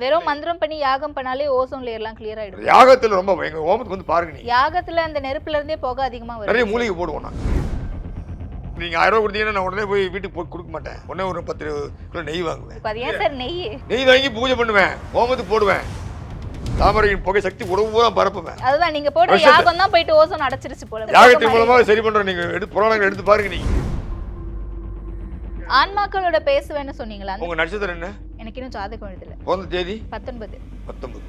வெறும் மந்திரம் பண்ணி யாகம் பண்ணாலே ஓசோன் லேயர்லாம் கிளியர் ஆயிடும். யாகத்துல ரொம்ப எங்க ஓமத்துக்கு வந்து பாருங்க நீங்க. யாகத்துல அந்த நெருப்புல இருந்தே புகை அதிகமா நிறைய வரும் மூலிகை போடுவோம் நான் நீங்க ஆயிரம் ரூபாய் கொடுத்தீங்கன்னா நான் உடனே போய் வீட்டுக்கு போய் கொடுக்க மாட்டேன். உடனே ஒரு பத்து கிலோ நெய் வாங்குவேன். இப்ப அது ஏன் சார் நெய்? நெய் வாங்கி பூஜை பண்ணுவேன். ஓமத்துக்கு போடுவேன். தாமரையின் புகை சக்தி உடம்பு பூரா பரப்புவேன். அதுதான் நீங்க போடுற யாகம் தான் போயிட்டு ஓசோன் அடைச்சிருச்சு போல. யாகத்தின் மூலமா சரி பண்றோம் நீங்க. எடுத்து புராணங்கள் எடுத்து பாருங்க நீங்க. ஆன்மாக்களோட பேசுவேன்னு சொன்னீங்களா? உங்க நட்சத்திரம் என்ன? எனக்கு இன்னும் ஜாதகம் எழுதல. பிறந்த தேதி? பத்தொன்பது. பத்தொன்பது.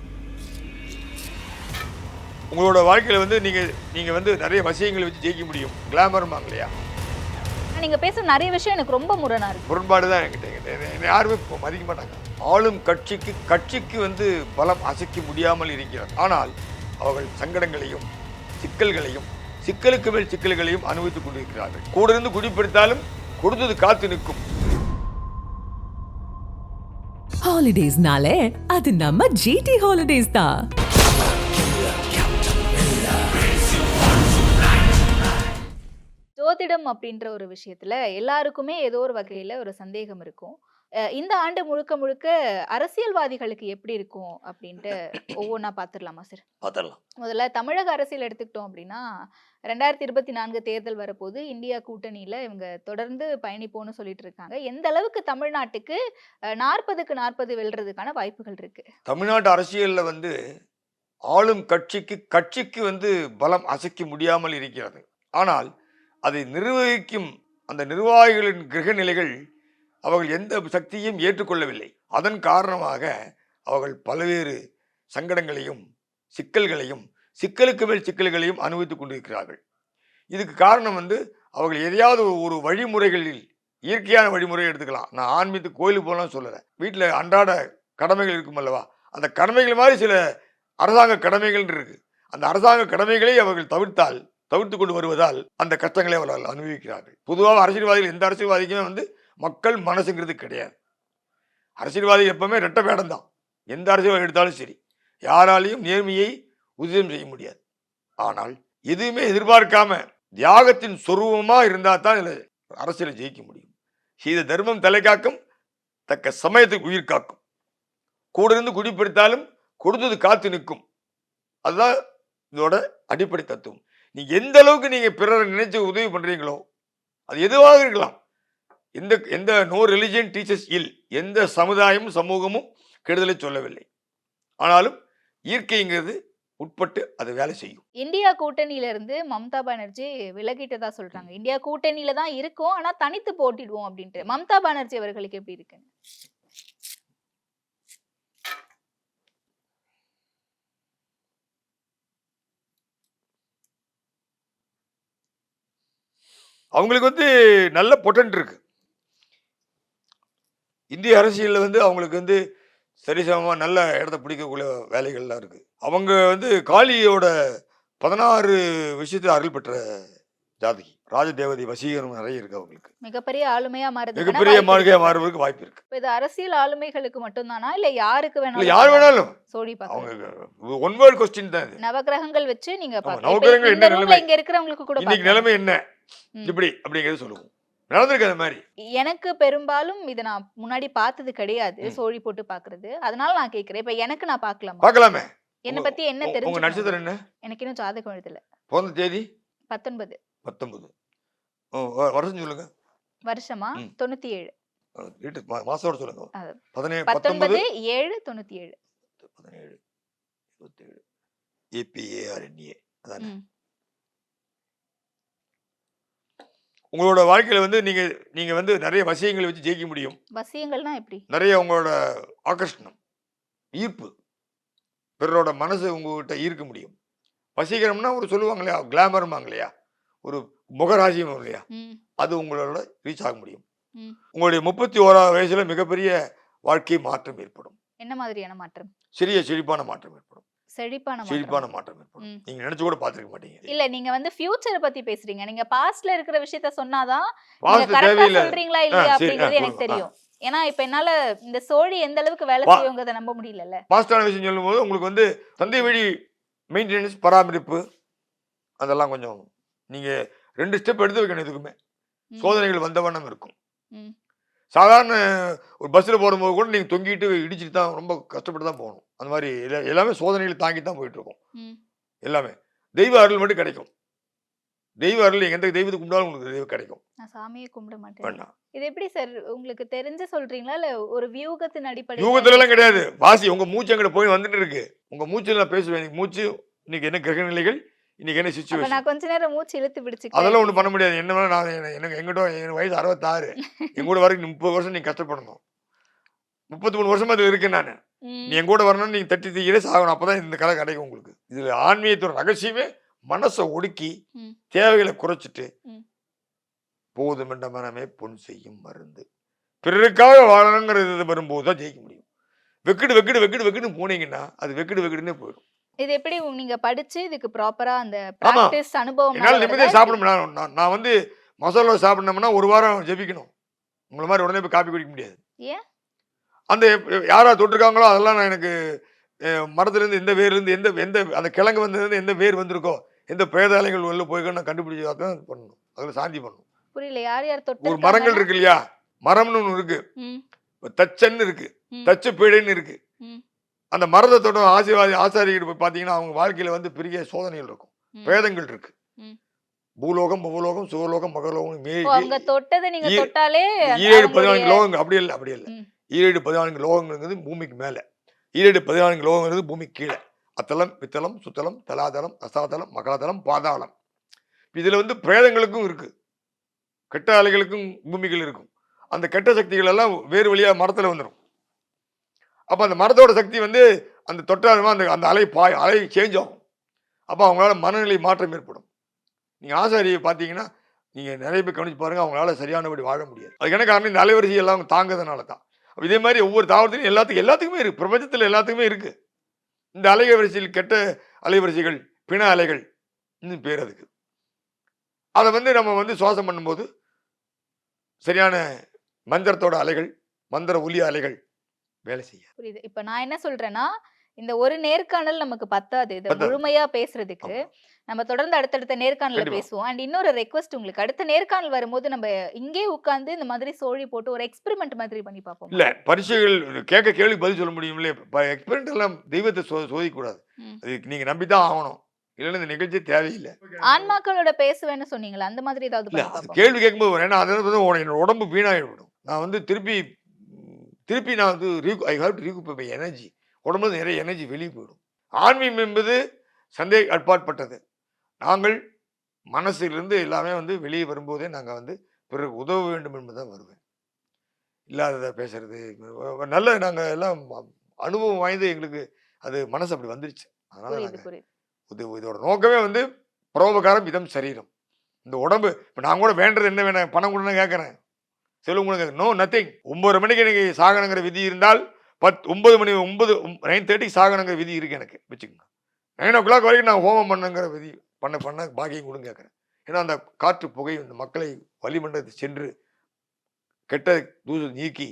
உங்களோட வாழ்க்கையில வந்து நீங்க நீங்க வந்து நிறைய வசியங்களை வச்சு ஜெயிக்க முடியும். கிளாமர்மாங்க இல்லையா? நீங்க பேசுற நிறைய விஷயம் எனக்கு ரொம்ப முரணா இருக்கு. முரண்பாடு தான் என்கிட்ட. என்னை- என்னை யாருமே இப்போ மதிக்க மாட்டாங்க. ஆளும் கட்சிக்கு கட்சிக்கு வந்து பலம் அசைக்க முடியாமல் இருக்கிறது ஆனால் அவர்கள் சங்கடங்களையும் சிக்கல்களையும் சிக்கலுக்கு மேல் சிக்கல்களையும் அனுபவித்துக் கொண்டிருக்கிறார்கள். கூட இருந்து குடிப்படுத்தாலும் கொடுத்தது காத்து நிற்கும். ஹாலிடேஸ்னாலே அது நம்ம ஜிடி ஹாலிடேஸ் தான். ஜோதிடம் அப்படின்ற ஒரு விஷயத்துல எல்லாருக்குமே ஏதோ ஒரு வகையில ஒரு சந்தேகம் இருக்கும். இந்த ஆண்டு முழுக்க முழுக்க அரசியல்வாதிகளுக்கு எப்படி இருக்கும்? அப்படின்ட்டு ஒவ்வொன்றா பார்த்துடலாமா சார்? அதெல்லாம் முதல்ல தமிழக அரசியல் எடுத்துக்கிட்டோம் அப்படின்னா ரெண்டாயிரத்தி இருபத்தி நான்கு தேர்தல் வரப்போது இந்தியா கூட்டணியில இவங்க தொடர்ந்து பயணிப்போம்னு சொல்லிட்டு இருக்காங்க. எந்த அளவுக்கு தமிழ்நாட்டுக்கு நாற்பதுக்கு நாற்பது வெல்றதுக்கான வாய்ப்புகள் இருக்கு? தமிழ்நாட்டு அரசியல்ல வந்து ஆளும் கட்சிக்கு கட்சிக்கு வந்து பலம் அசைக்க முடியாமல் இருக்கிறது. ஆனால் அதை நிர்வகிக்கும் அந்த நிர்வாகிகளின் கிரக நிலைகள் அவர்கள் எந்த சக்தியையும் ஏற்றுக்கொள்ளவில்லை. அதன் காரணமாக அவர்கள் பல்வேறு சங்கடங்களையும் சிக்கல்களையும் சிக்கலுக்கு மேல் சிக்கல்களையும் அனுபவித்துக் கொண்டிருக்கிறார்கள். இதுக்கு காரணம் வந்து அவர்கள் எதையாவது ஒரு- வழிமுறைகளில் இயற்கையான வழிமுறையை எடுத்துக்கலாம். நான் ஆன்மீகத்துக்கு கோயிலுக்கு போகலாம் சொல்லலை. வீட்டில் அன்றாட கடமைகள் இருக்கும் அல்லவா? அந்த கடமைகள் மாதிரி சில அரசாங்க கடமைகள் இருக்கு. அந்த அரசாங்க கடமைகளை அவர்கள் தவிர்த்தால் தவிர்த்து கொண்டு வருவதால் அந்த கஷ்டங்களை அவர்கள் அனுபவிக்கிறார்கள். பொதுவாக அரசியல்வாதிகள் எந்த அரசியல்வாதிக்குமே வந்து மக்கள் மனசுங்கிறது கிடையாது. அரசியல்வாதி எப்பவுமே ரெட்ட வேடம் தான். எந்த அரசியல்வாதி எடுத்தாலும் சரி. யாராலையும் நேர்மையை உறுதியம் செய்ய முடியாது. ஆனால் எதுவுமே எதிர்பார்க்காம தியாகத்தின் சொரூபமாக இருந்தால் தான் இதில் அரசியலை ஜெயிக்க முடியும். செய்த தர்மம் தலை காக்கும் தக்க சமயத்துக்கு உயிர் காக்கும். கூட இருந்து குடிப்படுத்தாலும் கொடுத்தது காத்து நிற்கும். அதுதான் இதோட அடிப்படை தத்துவம். நீங்கள் எந்த அளவுக்கு நீங்கள் பிறரை நினைச்சு உதவி பண்ணுறீங்களோ அது எதுவாக இருக்கலாம். எந்த எந்த நோ ரிலிஜியன் டீச்சர்ஸ் இல் எந்த சமுதாயமும் சமூகமும் கெடுதலை சொல்லவில்லை. ஆனாலும் இயற்கைங்கிறது உட்பட்டு அது வேலை செய்யும். இந்தியா கூட்டணியில இருந்து மம்தா பானர்ஜி விலகிட்டதா சொல்றாங்க. இந்தியா கூட்டணியில தான் இருக்கும் ஆனா தனித்து போட்டிடுவோம் அப்படின்ட்டு. மம்தா பானர்ஜி அவர்களுக்கு எப்படி இருக்கு? அவங்களுக்கு வந்து நல்ல பொட்டன்ட் இருக்கு. இந்திய அரசியலில் வந்து அவங்களுக்கு வந்து சரிசமமாக நல்ல இடத்த பிடிக்கக்கூடிய வேலைகள்லாம் இருக்கு. அவங்க வந்து காளியோட பதினாறு விஷயத்தை அருள் பெற்ற ஜாதகி ராஜதேவதை வசீகரம் நிறைய இருக்கு அவங்களுக்கு. மிகப்பெரிய ஆளுமையா மாறுது. மிகப்பெரிய மாளிகையாக மாறுவதற்கு வாய்ப்பு இருக்கு. இது அரசியல் ஆளுமைகளுக்கு மட்டும்தானா? இல்ல யாருக்கு வேணாலும் யார் வேணாலும். சோடி அவங்க ஒன் வேர்ட் கொஸ்டின் தான் இது. நவகிரகங்கள் வச்சு நீங்க நவகிரகங்கள் என்ன நிலைமை? இங்க இருக்கிறவங்களுக்கு கூட இன்னைக்கு. நிலைமை என்ன. இப்படி அப்படிங்கிறது சொல்லுவோம். நடந்திருக்கு மாதிரி. எனக்கு பெரும்பாலும் இதை நான் முன்னாடி பார்த்தது கிடையாது. சோழி போட்டு பாக்குறது அதனால நான் கேக்குறேன் இப்ப எனக்கு நான் பார்க்கலாமா? பார்க்கலாமே. என்ன பத்தி என்ன உங்க- உங்க நட்சத்திரம் என்ன? எனக்கு இன்னும் ஜாதகம் எழுதல. பிறந்த தேதி? பத்தொன்பது. பத்தொன்பது. வருஷம் சொல்லுங்க. வருஷமா. தொண்ணூத்தி ஏழு அஹ் வீட்டு மா- மாசத்தோட சொல்லுங்க. பதினேழு பத்தொன்பது ஏழு தொண்ணூத்தி ஏழு பதினேழு இருபத்தேழு ஏபிஏஆர்என்ஏ அதானே ம். உங்களோட வாழ்க்கையில வந்து நீங்க நீங்க வந்து நிறைய வசியங்களை வச்சு ஜெயிக்க முடியும். வசியங்கள்னா எப்படி? நிறைய உங்களோட ஆகர்ஷணம் ஈர்ப்பு பிறரோட மனசு உங்ககிட்ட ஈர்க்க முடியும். வசீகரம்னா ஒரு சொல்லுவாங்க இல்லையா? கிளாமர்மாங்க இல்லையா? ஒரு முகராசியம் இல்லையா? அது உங்களோட ரீச் ஆக முடியும். உங்களுடைய முப்பத்தி ஓராவது வயசுல மிகப்பெரிய வாழ்க்கை மாற்றம் ஏற்படும். என்ன மாதிரியான மாற்றம்? சிறிய செழிப்பான மாற்றம் ஏற்படும். செழிப்பான செழிப்பான மாற்றம் ஏற்படும். நீங்க நினைச்சு கூட பார்த்திருக்க மாட்டீங்க இல்ல நீங்க வந்து ஃபியூச்சரை பத்தி பேசுறீங்க. நீங்க பாஸ்ட்ல இருக்கிற விஷயத்த சொன்னாதான் கரெக்டா சொல்றீங்களா இல்லையா அப்படிங்கிறது எனக்கு. தெரியும். ஏன்னா இப்ப என்னால இந்த சோழி எந்த அளவுக்கு வேலை செய்யுங்கிறத நம்ப முடியலல்ல. பாஸ்டான விஷயம் சொல்லும்போது உங்களுக்கு வந்து தந்தை வழி மெயின்டெனன்ஸ் பராமரிப்பு அதெல்லாம் கொஞ்சம் நீங்க ரெண்டு ஸ்டெப் எடுத்து வைக்கணும் எதுக்குமே சோதனைகள் வந்த வண்ணம் இருக்கும். சாதாரண ஒரு பஸ்ஸில் போகும்போது கூட நீங்கள் தொங்கிட்டு இடிச்சிட்டு தான் ரொம்ப கஷ்டப்பட்டு தான் போகணும். அந்த மாதிரி எல்லா- எல்லாமே சோதனைகளை தாங்கி தான் போயிட்டு இருக்கோம் ம். எல்லாமே. தெய்வ அருள் மட்டும் கிடைக்கும். தெய்வ அருள் நீங்கள் எந்த தெய்வத்துக்கு கும்பிட்டாலும் உங்களுக்கு தெய்வம் கிடைக்கும். நான் சாமியே கும்பிட மாட்டேன். இது எப்படி சார் உங்களுக்கு தெரிஞ்சு சொல்றீங்களா? இல்ல ஒரு வியூகத்தின் அடிப்படையில்? யூகத்துலலாம் கிடையாது. வாசி உங்க மூச்சு அங்கிட்ட போய் வந்துட்டு இருக்கு. உங்க மூச்சுல நான் பேசுவேன். மூச்சு இன்னைக்கு என்ன கிரக நிலைகள் இன்னைக்கு என்ன சுச்சுவேஷன் நான் கொஞ்ச நேரம் மூச்சு இழுத்து பிடிச்சு அதெல்லாம் ஒன்றும் பண்ண முடியாது. என்ன நான் எனக்கு எங்கிட்ட என் வயசு அறுபத்தாறு. என் கூட வரைக்கும் முப்பது வருஷம் நீ கஷ்டப்படணும். முப்பத்தி மூணு வருஷமா அதில் இருக்கேன் நான். நீ என் கூட வரணும்னு நீங்க தட்டி தீக்கிறே சாகணும். அப்பதான் இந்த கலை கிடைக்கும் உங்களுக்கு. இதுல ஆன்மீகத்தோட ரகசியமே மனசை ஒடுக்கி. தேவைகளை குறைச்சிட்டு. போதும் என்ற மனமே பொன் செய்யும் மருந்து. பிறருக்காக வாழணுங்கிறது இது வரும்போது தான் ஜெயிக்க முடியும். வெக்கிடு வெக்கிடு வெக்கிடு வெக்கிடு போனீங்கன்னா அது வெக்கிடு வெக்கிடுன்னே போயிடும். இது எப்படி நீங்க படிச்சு இதுக்கு ப்ராப்பரா அந்த. பிராக்டிஸ் அனுபவம் என்னால் நிம்மதியாக சாப்பிட முடியாது நான் நான் வந்து மசாலா சாப்பிடணும்னா ஒரு வாரம் ஜெபிக்கணும். உங்களை மாதிரி உடனே போய் காப்பி குடிக்க முடியாது. ஏன்? அந்த எப்- யாரா தொட்டிருக்காங்களோ அதெல்லாம் நான் எனக்கு மரத்துலேருந்து எந்த வேர்லேருந்து எந்த எந்த அந்த கிழங்கு வந்ததுலேருந்து எந்த வேர் வந்திருக்கோ எந்த பிரேதாலைகள் உள்ள போய்க்கோ நான் கண்டுபிடிச்சி தான் பண்ணணும். அதில் சாந்தி பண்ணணும். புரியல. யார் யார் தொட்டு ஒரு மரங்கள் இருக்கு இல்லையா? மரம்னு ஒன்று இருக்கு. தச்சன்னு இருக்கு. தச்ச பீடைன்னு இருக்கு. அந்த மரத்தை தொட்ட ஆசீர்வாதி ஆசாரிகிட்ட போய் பார்த்தீங்கன்னா அவங்க வாழ்க்கையில வந்து பெரிய சோதனைகள் இருக்கும். பிரேதங்கள் இருக்கு. பூலோகம் புவலோகம் சுவலோகம் மகலோகம் ஈரேழு பதினான்கு லோகங்கள். அப்படி இல்லை அப்படி இல்லை. ஈரேடு பதினான்கு லோகங்கிறது பூமிக்கு மேலே. ஈரேடு பதினான்கு லோகங்கிறது பூமிக்கு கீழே. அத்தலம் பித்தளம் சுத்தலம் தலாதலம் அசாதலம் மகாதலம் பாதாளம். இதில் வந்து பிரேதங்களுக்கும் இருக்குது கெட்ட அலைகளுக்கும் பூமிகள் இருக்கும். அந்த கெட்ட சக்திகள் எல்லாம் வேறு வழியாக மரத்தில் வந்துடும் அப்போ அந்த மரத்தோட சக்தி வந்து அந்த தொட்டாலுமா அந்த அந்த அலை பாய் அலை சேஞ்ச் ஆகும். அப்போ அவங்களால மனநிலை மாற்றம் ஏற்படும். நீங்கள் ஆசாரியை பார்த்தீங்கன்னா நீங்கள் நிறைய பேர் கவனிச்சு பாருங்கள் அவங்களால சரியானபடி வாழ முடியாது. அதுக்கு என்ன காரணம்? இந்த அலைவரிசை எல்லாம் அவங்க தாங்கிறதுனால தான் இதே மாதிரி ஒவ்வொரு தாவரத்திலையும் எல்லாத்துக்கும் எல்லாத்துக்குமே இருக்குது பிரபஞ்சத்தில் எல்லாத்துக்குமே இருக்குது இந்த அலைவரிசையில் கெட்ட அலைவரிசைகள் பிண அலைகள் இன்னும் பேர் அதுக்கு. அதை வந்து நம்ம வந்து சுவாசம் பண்ணும்போது சரியான மந்திரத்தோட அலைகள் மந்திர ஒலி அலைகள் வேலை செய்ய புரியுது. இப்போ நான் என்ன சொல்கிறேன்னா இந்த ஒரு நேர்காணல் நமக்கு பத்தாது. இதை. முழுமையா பேசுறதுக்கு நம்ம தொடர்ந்து அடுத்தடுத்த நேர்காணல. பேசுவோம். அண்ட் இன்னொரு ரெக்வஸ்ட் உங்களுக்கு அடுத்த நேர்காணல் வரும்போது நம்ம இங்கே உட்கார்ந்து இந்த மாதிரி சோழி போட்டு ஒரு எக்ஸ்பெரிமெண்ட் மாதிரி பண்ணி பார்ப்போம்? இல்ல பரீட்சைகள் கேட்க கேள்வி பதில் சொல்ல முடியும்ல எக்ஸ்பெரிமெண்ட் எல்லாம் தெய்வத்தை சோ சோதிக்கூடாது. அதுக்கு நீங்க நம்பித்தான் ஆகணும். இல்லைன்னா இந்த நிகழ்ச்சி தேவையில்லை. ஆன்மாக்களோட பேசுவேன்னு சொன்னீங்களா அந்த மாதிரி ஏதாவது கேள்வி கேட்கும்போது. ஏன்னா அது என்னோட உடம்பு வீணாகிவிடும். நான் வந்து திருப்பி திருப்பி நான் வந்து I have to recoup my energy உடம்புல நிறைய எனர்ஜி வெளியே போயிடும். ஆன்மீகம் என்பது சந்தேக அட்பாட்பட்டது நாங்கள் மனசிலிருந்து எல்லாமே வந்து வெளியே வரும்போதே நாங்கள் வந்து பிறருக்கு உதவ வேண்டும் என்பதுதான் வருவேன். இல்லாததை பேசுறது நல்ல நாங்கள் எல்லாம் அனுபவம் வாய்ந்து எங்களுக்கு அது மனசு அப்படி வந்துருச்சு. அதனால நாங்கள் இது இதோட நோக்கமே வந்து புரோபகாரம் இதம் சரீரம். இந்த உடம்பு இப்போ நான் கூட வேண்டது என்ன வேணும்? பணம் கொடுன்னு கேட்குறேன் செலவு கூட நோ நத்திங் ஒன்பது மணிக்கு எனக்கு சாகனங்கிற விதி இருந்தால் பத் ஒன்பது மணி ஒன்பது நைன் தேர்ட்டிக்கு சாகனங்கிற விதி இருக்கு எனக்கு வச்சுக்கோங்க. நைன் ஓ கிளாக் வரைக்கும் நான் ஹோமம் பண்ணுங்கிற விதி பண்ண பண்ண பாக்கியம் கொடுங்க கேட்குறேன். ஏன்னா அந்த காற்று புகை இந்த மக்களை வளிமண்டலத்தை சென்று கெட்ட தூசு நீக்கி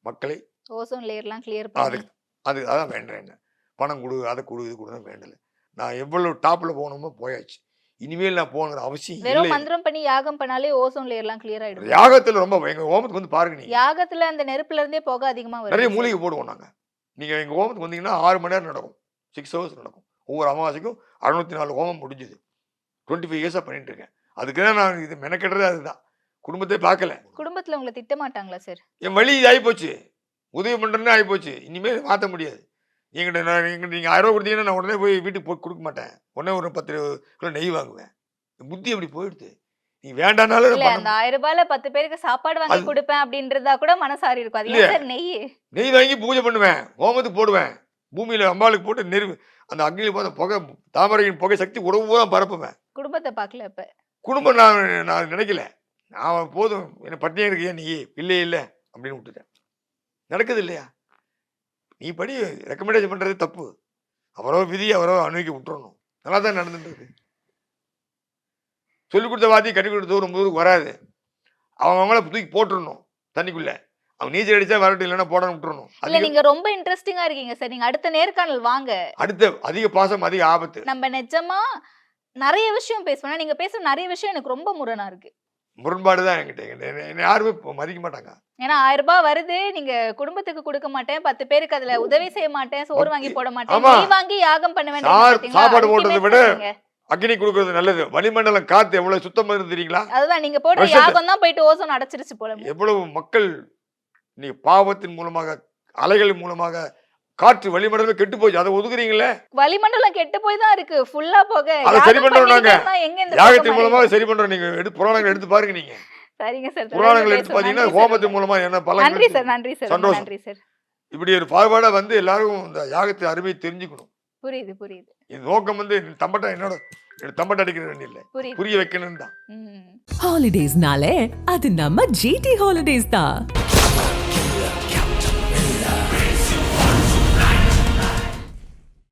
மக்களை ஓசோன் லேயர்லாம் கிளியர் அது அது அதான் வேண்டேன் என்ன. பணம் கொடு அதை கொடு இது கொடுன்னு வேண்டலை. நான் எவ்வளவு டாப்பில் போகணுமோ போயாச்சு. இனிமேல் நான் போகணுங்கிற அவசியம் வெறும் மந்திரம் பண்ணி யாகம் பண்ணாலே ஓசோன் லேயர்லாம் கிளியர் ஆயிடும். யாகத்தில் ரொம்ப எங்கள் ஹோமத்துக்கு வந்து பாருங்க நீங்க. யாகத்துல அந்த நெருப்புல இருந்தே புகை அதிகமா நிறைய வருது மூலிகை போடுவோம் நாங்கள் நீங்கள் எங்கள் ஹோமத்துக்கு வந்தீங்கன்னா ஆறு மணி நேரம் நடக்கும். சிக்ஸ் ஹவர்ஸ் நடக்கும். ஒவ்வொரு அமாவாசைக்கும் அறுநூத்தி நாலு ஹோமம் முடிஞ்சுது. டுவெண்ட்டி ஃபைவ் இயர்ஸாக பண்ணிட்டு இருக்கேன். அதுக்கு தான் நான் இது மெனக்கெட்டதே அதுதான். குடும்பத்தை பார்க்கல. குடும்பத்துல உங்களை திட்ட மாட்டாங்களா சார் என் வழி ஆகிப்போச்சு உதவி பண்ணுறேன்னே ஆகிப்போச்சு இனிமேல் மாற்ற முடியாது. எங்கிட்ட நான் எங்கிட்ட நீங்கள் ஆயிரம் ரூபா கொடுத்தீங்கன்னா நான் உடனே போய் வீட்டுக்கு போய் கொடுக்க மாட்டேன். உடனே ஒரு பத்து கிலோ நெய் வாங்குவேன். புத்தி அப்படி போயிடுது. நீ நான் அந்த ஆயிரம் ரூபாயில பத்து பேருக்கு சாப்பாடு வாங்கி கொடுப்பேன் அப்படின்றதா கூட மனசாரி இருக்கும். அது நெய்? நெய் வாங்கி பூஜை பண்ணுவேன். ஹோமத்துக்கு போடுவேன். பூமியில் அம்பாளுக்கு போட்டு நெரு அந்த அக்னியில் பார்த்த புகை தாமரையின் புகை சக்தி உடம்பு பூரா பரப்புவேன். குடும்பத்தை பார்க்கல இப்ப. குடும்பம் நான் நான் நினைக்கல. நான் போதும். என்ன பட்டினியாக இருக்கியா நீ? இல்லை இல்லை. அப்படின்னு விட்டுட்டேன். நடக்குது இல்லையா? நீ படி ரெக்கமெண்டேஷன் பண்ணுறது தப்பு. அவரோ விதி அவரோ அணுவிக்க விட்டுறணும். நல்லா தான் நடந்துட்டு இருக்கு சொல்லிக் கொடுத்த வாத்தி கட்டி கொடுத்த ஒரு முதுகு வராது. அவங்க அவங்கள தூக்கி போட்டுடணும் தண்ணிக்குள்ள. அவன் நீச்சல் அடிச்சா வரட்டும் இல்லைன்னா போடணும் விட்டுறணும். இல்ல நீங்க ரொம்ப இன்ட்ரெஸ்டிங்கா இருக்கீங்க சார். நீங்க அடுத்த நேர்காணல் வாங்க. அடுத்த அதிக பாசம் அதிக ஆபத்து. நம்ம நிஜமா நிறைய விஷயம் பேசுவோம். ஆனா நீங்க பேசுற நிறைய விஷயம் எனக்கு ரொம்ப முரணா இருக்கு. முரண்பாடு தான் என்கிட்ட. என்னை- யாருமே மதிக்க மாட்டாங்க. ஏன்னா ஆயிரம் ரூபாய் வருது நீங்க குடும்பத்துக்கு கொடுக்க மாட்டேன் பத்து பேருக்கு அதுல உதவி செய்ய மாட்டேன் சோறு வாங்கி போட மாட்டேன் வாங்கி யாகம் பண்ண வேண்டாம் சாப்பாடு போடுறதை விட அக்னி கொடுக்கறது நல்லது. வளிமண்டலம் காத்து எவ்வளவு சுத்தம் இருந்து தெரியுங்களா? அதுதான் நீங்க போடுற வருஷத்து- யாகம் தான் போயிட்டு ஓசோன் அடைச்சிருச்சு போல. எவ்வளவு மக்கள் நீ பாவத்தின் மூலமாக அலைகள் மூலமாக காற்று வளிமண்டலம் கெட்டு போச்சு. அதை ஒதுக்குறீங்களே? வளிமண்டலம் கெட்டு போய் தான் இருக்கு. ஃபுல்லா போக. அதை சரி பண்றோம் நாங்க. யாகத்தின் அழியுது? சரி பண்றோம். நீங்க எடுத்து புராணங்கள் எடுத்து பாருங்க நீங்க. சரிங்க சார் புராணங்கள் எடுத்து. பாத்தீங்கன்னா. ஹோமத்தின் மூலமா என்ன பலன் நன்றி? சார் நன்றி சார். நன்றி சார். இப்படி ஒரு பாகுபாடா வந்து எல்லாரும் இந்த யாகத்தை அருமையை தெரிஞ்சுக்கணும். புரியுது புரியுது. இது நோக்கம் வந்து தம்பட்ட என்னோட தம்பட்ட அடிக்கிறது இல்லை. புரிய வைக்கணும் தான். nale, அது நம்ம GT Holidays தான்.